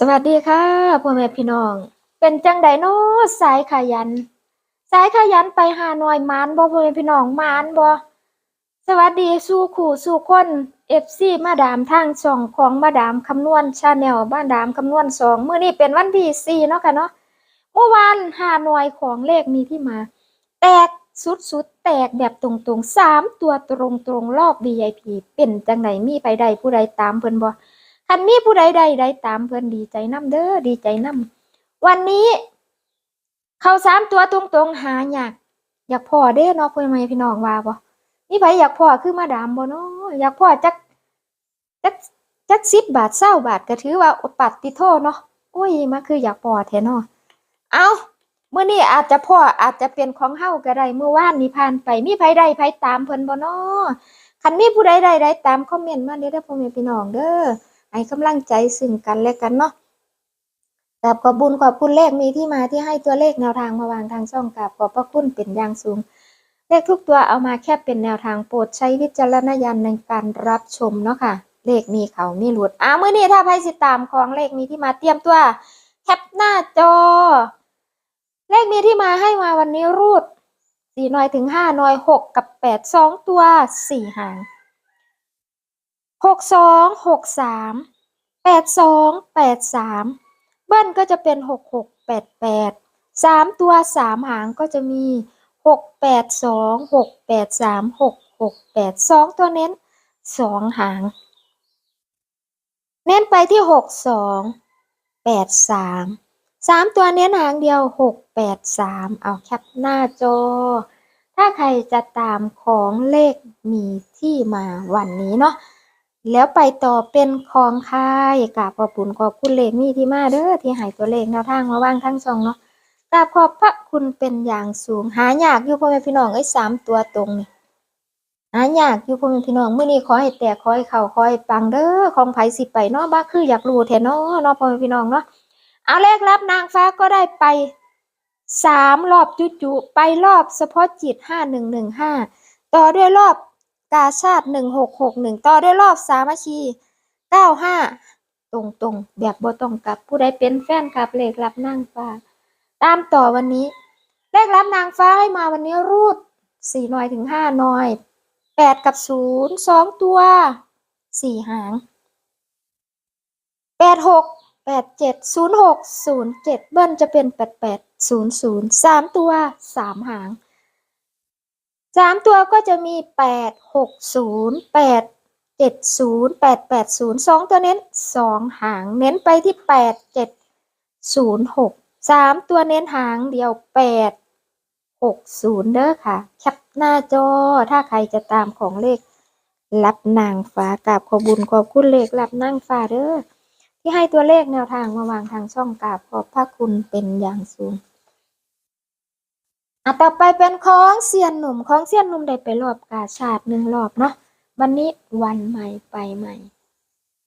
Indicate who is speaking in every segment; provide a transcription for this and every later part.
Speaker 1: สวัสดีค่ะพ่อแม่พี่น้อง เป็นจังไดเนสายขยัน สายขยันไปหาหน่อยมานบ่พ่อแม่พี่น้องมานบ่สวัสดีสู่ขู่สู่คน FC มาดามทางช่องของมาดามคำนวณชาแนลบ้านดามคำนวณสองมื้อนี้เป็นวันที่สี่เนาะค่ะเนาะเมื่อวานหาหน่วยของเลขมีที่มา แตกสุดๆแตกแบบตรงๆสามตัวตรงๆรอบ VIP เป็นจังไดมีไปใดผู้ใดตามเพิ่นบ่ คันมีผู้ใดใดใดตามเพิ่อนดีใจน้ำเด้อดีใจน้ำวันนี้ เข้าสามตัวตรงๆหาอยาก อยากพ่อเด้เนาะเพื่อนไหมพี่น้องว่าบ่มีไผอยากพ่อคือมาดามบ่เนาะอยากพ่อจักจักจักสิบบาทเศร้าบาทก็ถือว่าอดปัดติโทเนาะโอ้ยมาคืออยากพ่อแท้เนาะเอาเมื่อนี้อาจจะพ่ออาจจะเป็นของเฮาก็ได้เมื่อวานนี้ผ่านไปมีไผใดไผตามเพิ่นบ่เนาะคันมีผู้ใดใดใดตามคอมเมนต์มาเด้อพ่อแม่พี่น้องเด้อ ให้กำลังใจซึ่งกันและกันเนาะกราบขอบบุญขอบคุณเลขมีที่มาที่ให้ตัวเลขแนวทางมาวางทางช่องกราบขอบพระคุณเป็นอย่างสูง เลขทุกตัวเอามาแค่เป็นแนวทางโปรดใช้วิจารณญาณในการรับชมเนาะค่ะ เลขมีเขามีหลุดอ้ามื้อนี้ถ้าใครสิดตามของเลขมีที่มาเตรียมตัวแคปหน้าจอ เลขมีที่มาให้มาวันนี้รูดสี่น่อยถึงห้าน่อยหกกับแปดสองตัวสี่หาง หกสองหกสามแปดสองแปดสามเบิ้ลก็จะเป็นหกหกแปดแปดสามตัวสามหางก็จะมีหกแปดสองหกแปดสามหกหกแปดสองตัวเน้นสองหาง เน้นไปที่หกสองแปดสามสามตัวเน้นหางเดียวหกแปดสามเอาแคปหน้าจอ ถ้าใครจะตามของเลขมีที่มาวันนี้เนาะ แล้วไปต่อเป็นของค่ายกราบขอบคุณขอบคุณเลขมีที่มาเด้อที่ให้ตัวเลขแนวทางมาว่างทั้งสองเนาะกราบขอบพระคุณเป็นอย่างสูง หายากอยู่พ่อแม่พี่น้องไอ้สามตัวตรงนี่หายากอยู่พ่อแม่พี่น้องเมื้อนี้ขอให้แตกขอให้เข้าขอให้ปังเด้อของไผสิไปเนาะบ้าคืออยากรู้แท้เนาะเนาะพ่อแม่พี่น้องเนาะเอาเลขรับนางฟ้าก็ได้ไปสามรอบจุๆไปรอบเฉพาะจิตห้าหนึ่งหนึ่งห้าต่อด้วยรอบ กาชาติหนึ่งหกหกหนึ่งต่อด้วยรอบสามัคคีเก้าห้าตรงตรงแบบบ่ต้องกลับผู้ใดเป็นแฟนคลับเลขรับนางฟ้า ตามต่อวันนี้ เลขรับนางฟ้าให้มาวันนี้รูดสี่หน่อยถึงห้าหน่อยแปดกับศูนย์สองตัวสี่หางแปดหกแปดเจ็ดศูนย์หกศูนย์เจ็ดเบิ้ลจะเป็นแปดแปดศูนย์ศูนย์สามตัวสามหาง สามตัวก็จะมีแปดหกศูนย์แปดเจ็ดศูนย์แปดแปดศูนย์สองตัวเน้นสองหางเน้นไปที่แปดเจ็ดศูนย์หกสามตัวเน้นหางเดียวแปดหกศูนย์เด้อค่ะแคปหน้าจอถ้าใครจะตามของเลขรับนางฟ้ากราบขอบุญขอบคุณเลขรับนางฟ้าเด้อที่ให้ตัวเลขแนวทางมาวางทางช่องกราบขอบพระคุณเป็นอย่างสูง อะต่อไปเป็นของเซียนหนุ่มของเซียนหนุ่มได้ไปรอบกาชาติหนึ่งรอบเนาะวันนี้วันใหม่ไปใหม่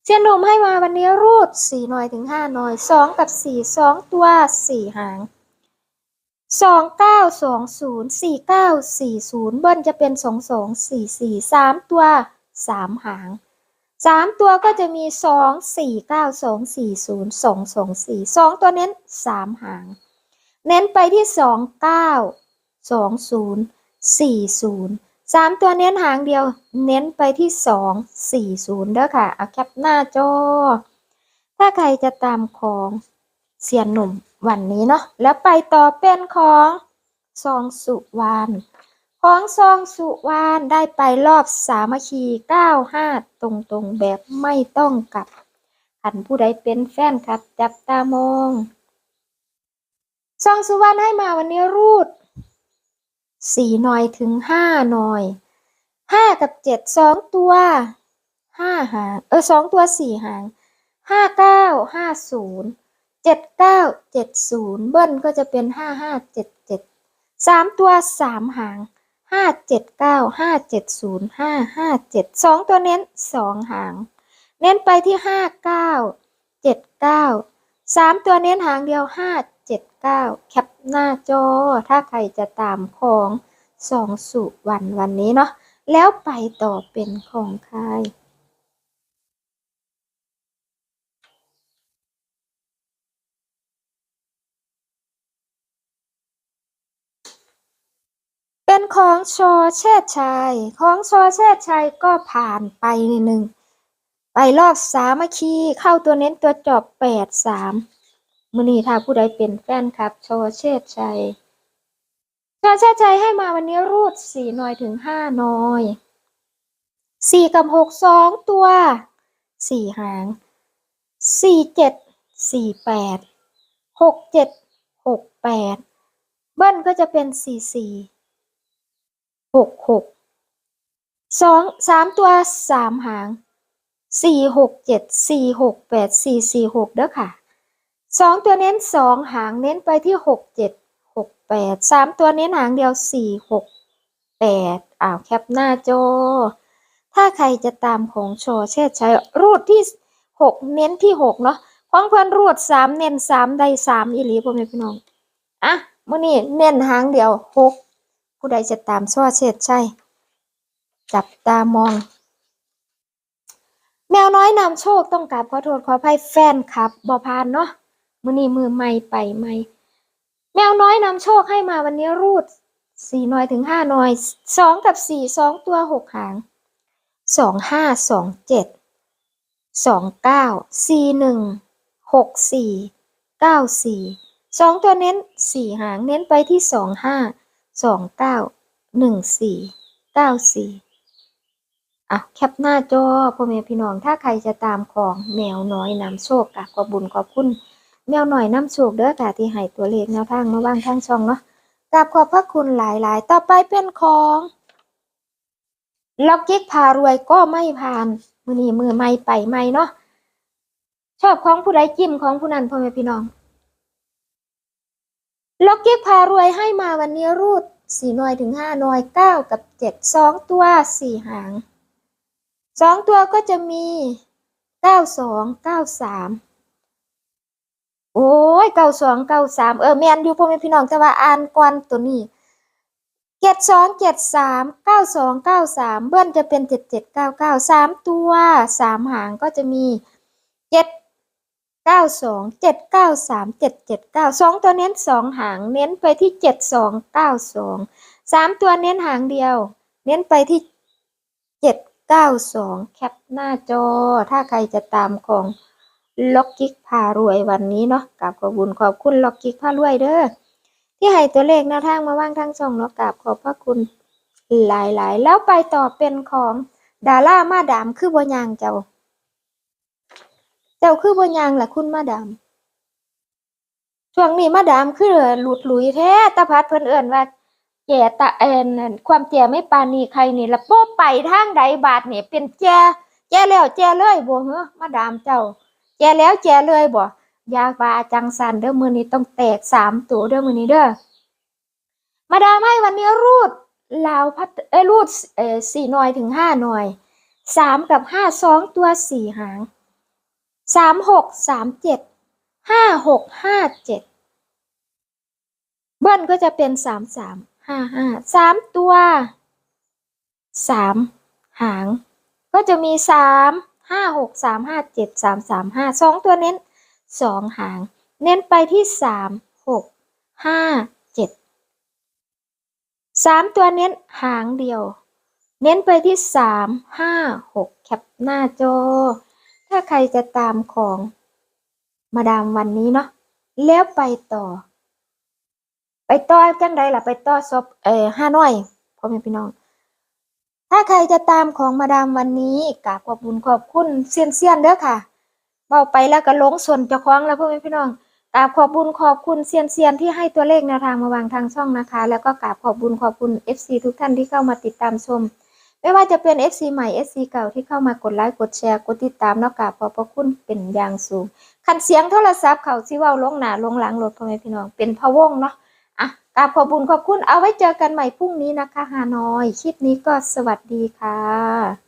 Speaker 1: เซียนหนุ่มให้มาวันนี้รูดสี่หน่อยถึงห้าหน่อยสองกับสี่สองตัวสี่หางสองเก้าสองศูนย์สี่เก้าสี่ศูนย์เบิ้ลจะเป็นสองสองสี่สี่สามตัวสามหางสามตัวก็จะมีสองสี่เก้าสองสี่ศูนย์สองสองสี่สองตัวเน้นสามหาง เน้นไปที่สองเก้า สองศูนย์สี่ศูนย์สามตัวเน้นหางเดียว เน้นไปที่สองสี่ศูนย์เด้อค่ะ เอาแคปหน้าจอ ถ้าใครจะตามของเสียนหนุ่มวันนี้เนาะ แล้วไปต่อเป็นของซองสุวรรณของซองสุวรรณได้ไปรอบสามัคคีเก้าห้าตรงๆแบบไม่ต้องกลับขันผู้ใดเป็นแฟนครับ จับตามองซองสุวรรณให้มาวันนี้รูด สี่หน่อยถึงห้าหน่อยห้ากับเจ็ดสองตัวห้าหางเออสองตัวสี่หางห้าเก้าห้าศูนย์เจ็ดเก้าเจ็ดศูนย์เบิ้ลก็จะเป็นห้าห้าเจ็ดเจ็ดสามตัวสามหางห้าเจ็ดเก้าห้าเจ็ดศูนย์ห้าห้าเจ็ดสองตัวเน้นสองหาง เน้นไปที่ห้าเก้าเจ็ดเก้าสามตัวเน้นหางเดียวห้า จ็ดเก้าแคปหน้าจอ ถ้าใครจะตามของสองสุวรรณวันนี้เนาะแล้วไปต่อเป็นของใครเป็นของชอเชษชัย ของชอเชษชัยก็ผ่านไปนิดนึง ไปรอบสามัคคีเข้าตัวเน้นตัวจอบแปดสาม มือนี้ถ้าผู้ใดเป็นแฟนคลับชอเชษชัยชอเชษชัยให้มาวันนี้รูดสี่หน่อยถึงห้าหน่อยสี่กับหกสองตัวสี่หางสี่เจ็ดสี่แปดหกเจ็ดหกแปดเบิ้ลก็จะเป็นสี่สี่หกหกสองสามตัวสามหางสี่หกเจ็ดสี่หกแปดสี่สี่หกเด้อค่ะ สองตัวเน้นสองหางเน้นไปที่หกเจ็ดหกแปดสามตัวเน้นหางเดียวสี่หกแปดอ้าวแคปหน้าจอ ถ้าใครจะตามของโชว์เชษชัยรูดที่หกเน้นที่หกเนาะของเพื่อนรูดสามเน้นสามได้สามอีหลีพ่อแม่พี่น้องอะมื่อนี้เน้นหางเดียวหกผู้ใดจะตามโชว์เชษชัยจับตามอง แมวน้อยนำโชคต้องกราบขอโทษขออภัยแฟนคลับบอพานเนาะ มื่อนี้มือใหม่ไปใหม่แมวน้อยนำโชคให้มาวันนี้รูดสี่น่อยถึงห้าน่อยสองกับสี่สองตัวหกหางสองห้าสองเจ็ดสองเก้าสี่หนึ่งหกสี่เก้าสี่สองตัวเน้นสี่หางเน้นไปที่สองห้าสองเก้าหนึ่งสี่เก้าสี่อะแคปหน้าจอพ่อแม่พี่น้องถ้าใครจะตามของแมวน้อยนำโชคกะขอบุญขอบคุณ แมวหน่อยน้ำโชคเด้อค่ะที่ให้ตัวเลขแนวทางมาบ้างทางช่องเนาะกราบขอบพระคุณหลายๆ ต่อไปเป็นของล็อกกิ๊กพารวยก็ไม่ผ่าน มือนี้มือไม่ไปไม่เนาะชอบของผู้ใดจิ้มของผู้นั้นพ่อแม่พี่น้องล็อกกิ๊กพารวยให้มาวันนี้รูดสี่หน่วยถึงห้าหน่วยเก้ากับเจ็ดสองตัวสี่หางสองตัวก็จะมีเก้าสองเก้าสาม โอ้ยเก้าสองเก้าสามเออแมนอยู่พ่อแม่พี่น้องแต่ว่าอ่านก่อนตัวนี้เจ็ดสองเจ็ดสามเก้าสองเก้าสามเบิ้ลจะเป็นเจ็ดเจ็ดเก้าเก้าสามตัวสามหางก็จะมีเจ็ดเก้าสองเจ็ดเก้าสามเจ็ดเจ็ดเก้าสองตัวเน้นสองหางเน้นไปที่เจ็ดสองเก้าสองสามตัวเน้นหางเดียว เน้นไปที่เจ็ดเก้าสองแคปหน้าจอ ถ้าใครจะตามของ ล็อกกิ๊กพารวยวันนี้เนาะกับขอบคุญขอบคุณล็อกกิ๊กพารวยเด้อที่ให้ตัวเลขแนวทางมาว่างทางช่องเนาะกราบขอบพระคุณหลายๆ แล้วไปต่อเป็นของดารามาดามคือบ่ยางเจ้า เจ้าคือบ่ยางแหละคุณมาดามช่วงนี้มาดามคือหลุดหลุยแท้ตาพัดเพิ่นเอิ้นว่าแก่ตาเอ็นความแก่ไม่ปานีใครนี่ละโป๊ไปทางใดบาดนี่เป็นแก่แก่แล้วแก่เลยบ่เหรอมาดามเจ้า แกแล้วแกเลยบ่อยากว่าจังสันเด้อมือนี้ต้องแตกสามตัวเด้อมือนี้เด้อมาดามให้วันนี้รูดลาวพัดเอ้รูดเอ่อสี่หน่วยถึงห้าหน่วยสามกับห้าสองตัวสี่หางสามหกสามเจ็ดห้าหกห้าเจ็ดเบิ้ลก็จะเป็นสามสามห้าห้าสามตัวสามหาง ก็จะมีสาม ห้าหกสามห้าเจ็ดสามสามห้าสองตัวเน้นสองหาง เน้นไปที่สามหกห้าเจ็ดสามตัวเน้นหางเดียว เน้นไปที่สามห้าหกแคปหน้าจอ ถ้าใครจะตามของมาดามวันนี้เนาะแล้วไปต่อ ไปต่อจังใดล่ะไปต่อซบเออห้าน้อยพ่อแม่พี่น้อง ถ้าใครจะตามของมาดามวันนี้กราบขอบุญขอบคุณเซียนเซียนเด้อค่ะเบาไปแล้วก็ลงส่วนเจ้าของแล้วพ่อแม่พี่น้องกราบขอบุญขอบคุณเซียนเซียนที่ให้ตัวเลขแนวทางมาวางทางช่องนะคะ แล้วก็กราบขอบุญขอบคุณ FC ทุกท่านที่เข้ามาติดตามชม ไม่ว่าจะเป็น FC ใหม่ FC เก่าที่เข้ามากดไลค์กดแชร์กดติดตามเนาะกราบขอบพระคุณเป็นอย่างสูงคันเสียงโทรศัพท์เขาสิเว้าลงหนาลงหลังรถพ่อแม่พี่น้องเป็นพะวงเนาะ กราบขอบคุญขอบคุณเอาไว้เจอกันใหม่พรุ่งนี้นะคะฮานอย คลิปนี้ก็สวัสดีค่ะ